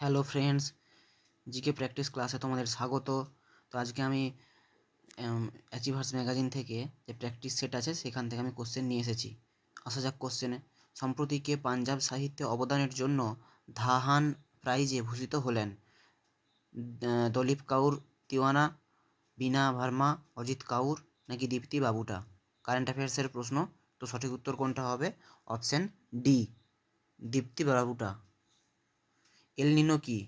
Hello friends GK practice ক্লাসে তোমাদের স্বাগত। তো আজকে আমি অ্যাচিভার্স ম্যাগাজিন থেকে যে প্র্যাকটিস সেট আছে সেখান থেকে আমি কোশ্চেন নিয়ে এসেছি। আসা যাক কোশ্চেনে সম্প্রতি কে পাঞ্জাব সাহিত্যে অবদানের জন্য ধাহান প্রাইজে ভূষিত হলেন দলীপ কাউর, তিওয়ানা, বীণা ভার্মা, অজিত কাউর নাকি দীপ্তি বাবুটা? কারেন্ট অ্যাফেয়ার্সের প্রশ্ন। তো সঠিক উত্তর কোনটা হবে? অপশন ডি দীপ্তি বাবুটা। এল নিনো কি?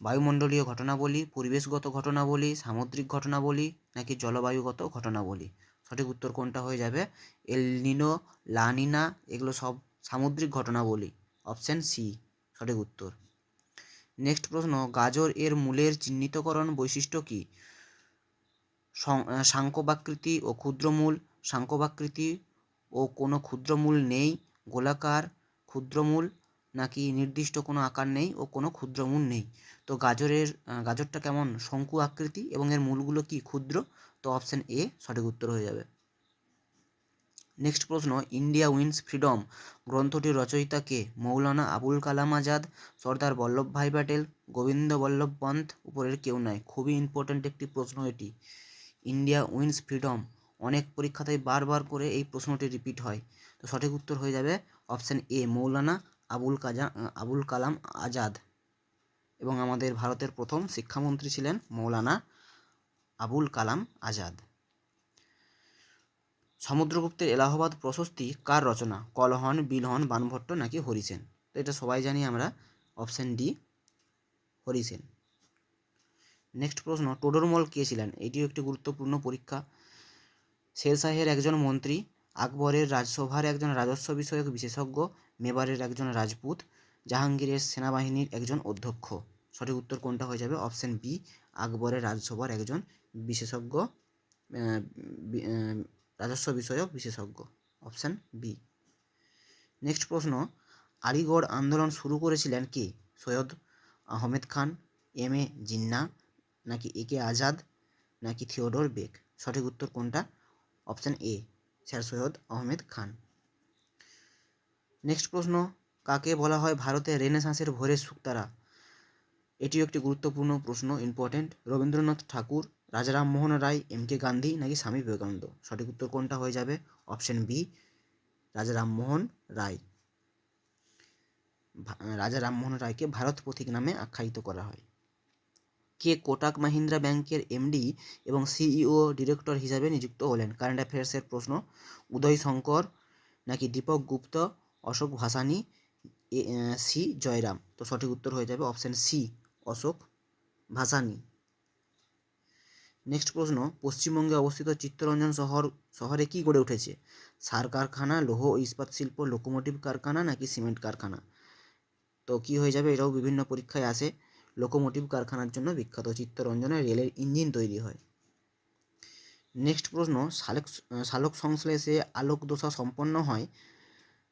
বায়ুমণ্ডলীয় ঘটনাবলী পরিবেশগত ঘটনাবলী সামুদ্রিক ঘটনাবলী নাকি জলবায়ুগত ঘটনাবলী? সঠিক উত্তর কোনটা হয়ে যাবে? এলনিনো লানিনা এগুলো সব সামুদ্রিক ঘটনাবলী। অপশান সি সঠিক উত্তর। নেক্সট প্রশ্ন গাজর এর মূলের চিহ্নিতকরণ বৈশিষ্ট্য কী? সং- আহ, সাংখ্যবাকৃতি ও ক্ষুদ্রমূল সাংখ্যবাকৃতি ও কোনো ক্ষুদ্রমূল নেই গোলাকার ক্ষুদ্রমূল নাকি নির্দিষ্ট কোনো আকার নেই ও কোনো ক্ষুদ্রমূল নেই? তো গাজরের গাজরটা কেমন? শঙ্কু আকৃতি এবং এর মূলগুলো কি ক্ষুদ্র? তো অপশন এ সঠিক উত্তর হয়ে যাবে। নেক্সট প্রশ্ন ইন্ডিয়া উইন্স ফ্রিডম গ্রন্থটির রচয়িতা কে? মৌলানা আবুল কালাম আজাদ, সর্দার বল্লভভাই প্যাটেল, গোবিন্দ বল্লভ পন্থ, উপরের কেউ নয় খুবই ইম্পর্ট্যান্ট একটি প্রশ্ন এটি। ইন্ডিয়া উইন্স ফ্রিডম অনেক পরীক্ষাতে বারবার করে এই প্রশ্নটি রিপিট হয়। তো সঠিক উত্তর হয়ে যাবে অপশান এ মৌলানা আবুল কাজা আবুল কালাম আজাদ এবং আমাদের ভারতের প্রথম শিক্ষামন্ত্রী ছিলেন মৌলানা আবুল কালাম আজাদ। সমুদ্রগুপ্তের এলাহাবাদ প্রশস্তি কার রচনা? কলহন, বিলহন, বানভট্ট নাকি হরিসেন? তো এটা সবাই জানি আমরা অপশান ডি, হরিসেন। নেক্সট প্রশ্ন, টোডরমল কে ছিলেন? এটিও একটি গুরুত্বপূর্ণ পরীক্ষা। শেরশাহের একজন মন্ত্রী, আকবরের রাজসভার একজন রাজস্ব বিষয়ক বিশেষজ্ঞ মেবারের একজন রাজপুত, জাহাঙ্গীরের সেনাবাহিনীর একজন অধ্যক্ষ। সঠিক উত্তর কোনটা হয়ে যাবে? অপশন বি, আকবরের রাজসভার একজন বিশেষজ্ঞ রাজস্ব বিষয়ক বিশেষজ্ঞ। Option B. নেক্সট প্রশ্ন, আলিগড় আন্দোলন শুরু করেছিলেন কে? সৈয়দ আহমেদ খান, এম এ জিন্না, নাকি এ কে আজাদ, নাকি থিওডোর বেক সঠিক উত্তর কোনটা? Option A, sir Syed Ahmed Khan. Next প্রশ্ন, কাকে বলা হয় ভারতের রেনেসাঁসের ভোরের সুক্তারা? এটিও একটি গুরুত্বপূর্ণ প্রশ্ন important Rabindranath Tagore Raja Rammohan Roy, M K Gandhi নাকি স্বামী বিবেকানন্দ? সঠিক উত্তর কোনটা হয়ে যাবে? অপশন বি রাজা রামমোহন রায়। রাজা রামমোহন রায়কে ভারত পথিক নামে আখ্যায়িত করা হয়। কে কোটাক মাহিন্দ্রা ব্যাংকের এমডি এবং সিইও ডিরেক্টর হিসাবে নিযুক্ত হলেন? কারেন্ট অ্যাফেয়ার্সের প্রশ্ন, উদয় শঙ্কর নাকি দীপক গুপ্ত অশোক ভাসানি সি, জয়রাম। তো সঠিক উত্তর হয়ে যাবে option C Ashok Bhasani. Next প্রশ্ন, পশ্চিমবঙ্গে অবস্থিত চিত্তরঞ্জন শহর, শহরে কি গড়ে উঠেছে? সার কারখানা, লৌহ ইস্পাত শিল্প লোকোমোটিভ কারখানা নাকি সিমেন্ট কারখানা? তো কি হয়ে যাবে? এটাও বিভিন্ন পরীক্ষায় আসে। লোকোমোটিভ কারখানার জন্য বিখ্যাত চিত্তরঞ্জনে রেলের ইঞ্জিন তৈরি হয়। নেক্সট প্রশ্ন সালোক সালোক সংশ্লেষে আলোক দশা সম্পন্ন হয়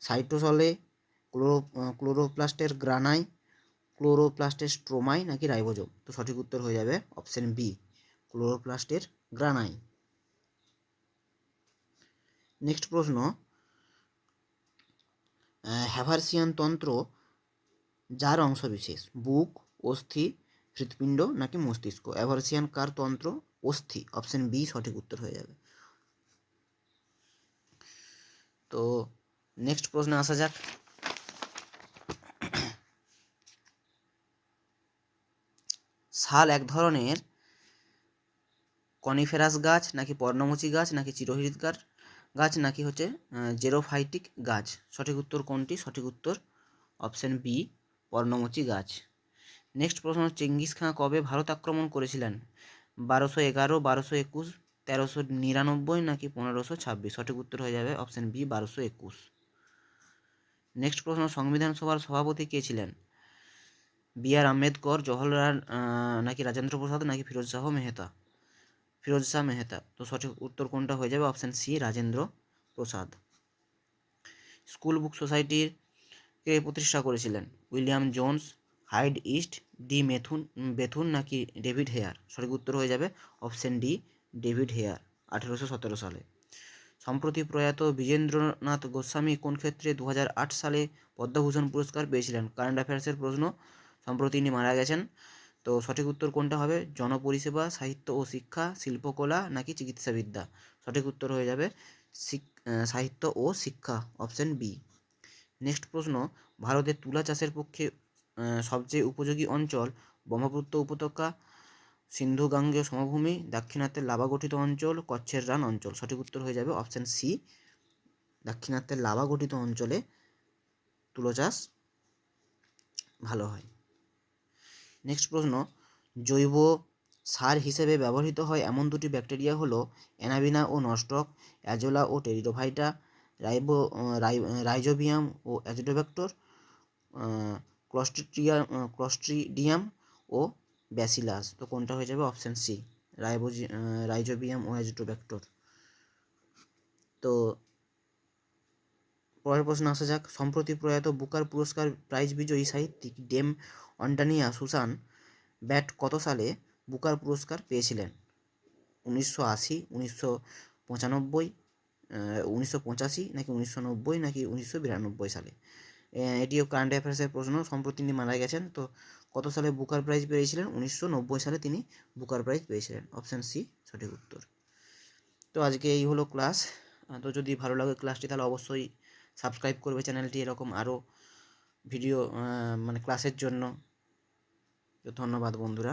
সাইটোসলে ক্লোরো ক্লোরোপ্লাস্টের গ্রানাই, ক্লোরোপ্লাস্টের স্ট্রোমাই নাকি রাইবোজোম? তো সঠিক উত্তর হয়ে যাবে অপশন বি, ক্লোরোপ্লাস্টের গ্রানাই। নেক্সট প্রশ্ন হ্যাভারসিয়ান তন্ত্র যার অংশবিশেষ? বুক, অস্থি, হৃৎপিণ্ড নাকি মস্তিষ্ক? অ্যাভারসিয়ান কার তন্ত্র? অস্থি। অপশন বি সঠিক উত্তর হয়ে যাবে। তো নেক্সট প্রশ্নে আসা যাক। শাল এক ধরনের কনিফেরাস গাছ, নাকি পর্ণমোচী গাছ, নাকি চিরহরিৎ গাছ গাছ, নাকি হচ্ছে জেরোফাইটিক গাছ? সঠিক উত্তর কোনটি? সঠিক উত্তর অপশন বি, পর্ণমোচী গাছ। নেক্সট প্রশ্ন, চেঙ্গিস খাঁ কবে ভারত আক্রমণ করেছিলেন? বারোশো এগারো, বারোশো একুশ, তেরোশো নিরানব্বই, নাকি পনেরোশো ছাব্বিশ? সঠিক উত্তর হয়ে যাবে অপশন বি, বারোশো একুশ। নেক্সট প্রশ্ন, সংবিধান সভার সভাপতি কে ছিলেন? বি আর আম্বেদকর, জওহরলাল নাকি রাজেন্দ্র প্রসাদ, নাকি ফিরোজ শাহ মেহতা? ফিরোজ শাহ মেহতা। তো সঠিক উত্তর কোনটা হয়ে যাবে? Option C Rajendra Prasad. School book সোসাইটির কে প্রতিষ্ঠা করেছিলেন? William Jones, Hyde East, D Methune, Bethune, নাকি ডেভিড হেয়ার? সঠিক উত্তর হয়ে যাবে অপশন ডি ডেভিড হেয়ার, আঠেরোশো সতেরো সালে। সম্প্রতি প্রয়াত বিজেন্দ্রনাথ গোস্বামী কোন ক্ষেত্রে দু হাজার আট সালে পদ্মভূষণ পুরস্কার পেয়েছিলেন? কারেন্ট অ্যাফেয়ার্সের প্রশ্ন। সম্প্রতি ইনি মারা গেছেন। তো সঠিক উত্তর কোনটা হবে? জনপরিষেবা, সাহিত্য ও শিক্ষা, শিল্পকলা নাকি চিকিৎসাবিদ্যা? সঠিক উত্তর হয়ে যাবে সাহিত্য ও শিক্ষা অপশন বি নেক্সট প্রশ্ন ভারতের তুলা চাষের পক্ষে সবচেয়ে উপযোগী অঞ্চল ব্রহ্মপুত্র উপত্যকা সিন্ধু গাঙ্গেয় সমভূমি, দাক্ষিণাত্যের লাভা গঠিত অঞ্চল, কচ্ছের রান অঞ্চল। সঠিক উত্তর হয়ে যাবে অপশান সি। দাক্ষিণাত্যের লাভা গঠিত অঞ্চলে তুলো চাষ ভালো হয়। নেক্সট প্রশ্ন, জৈব সার হিসেবে ব্যবহৃত হয় এমন দুটি ব্যাকটেরিয়া হলো অ্যানাবিনা ও নস্টক অ্যাজোলা ও টেরিডোভাইটা, রাইবো, রাই- রাইজোবিয়াম ও অ্যাজিডোব্যাক্টর ক্লস্ট্রিডিয়াম ক্লস্ট্রিডিয়াম ও ব্যাসিলাস তো কোনটা হয়ে যাবে? অপশান সি রাইবোজি রাইজোবিয়াম ও অ্যাজিডোব্যাক্টর তো পরের প্রশ্ন আসা যাক। সম্প্রতি প্রয়াত বুকার পুরস্কার প্রাইজ বিজয়ী সাহিত্যিক ডেম অন্টানিয়া সুসান ব্যাট কত সালে বুকার পুরস্কার পেয়েছিলেন? উনিশশো আশি, উনিশশো পঁচানব্বই উনিশশো পঁচাশি, নাকি উনিশশো নব্বই, নাকি উনিশশো বিরানব্বই সালে? এটিও কারেন্ট অ্যাফেয়ার্সের প্রশ্ন। সম্প্রতি তিনি মারা গেছেন। তো কত সালে বুকার প্রাইজ পেয়েছিলেন? উনিশশো নব্বই সালে তিনি বুকার প্রাইজ পেয়েছিলেন। অপশান সি সঠিক উত্তর। তো আজকে এই হলো ক্লাস তো যদি ভালো লাগে ক্লাসটি তাহলে অবশ্যই সাবস্ক্রাইব করবে চ্যানেলটি এরকম আরও ভিডিও মানে ক্লাসের জন্য। তো ধন্যবাদ বন্ধুরা।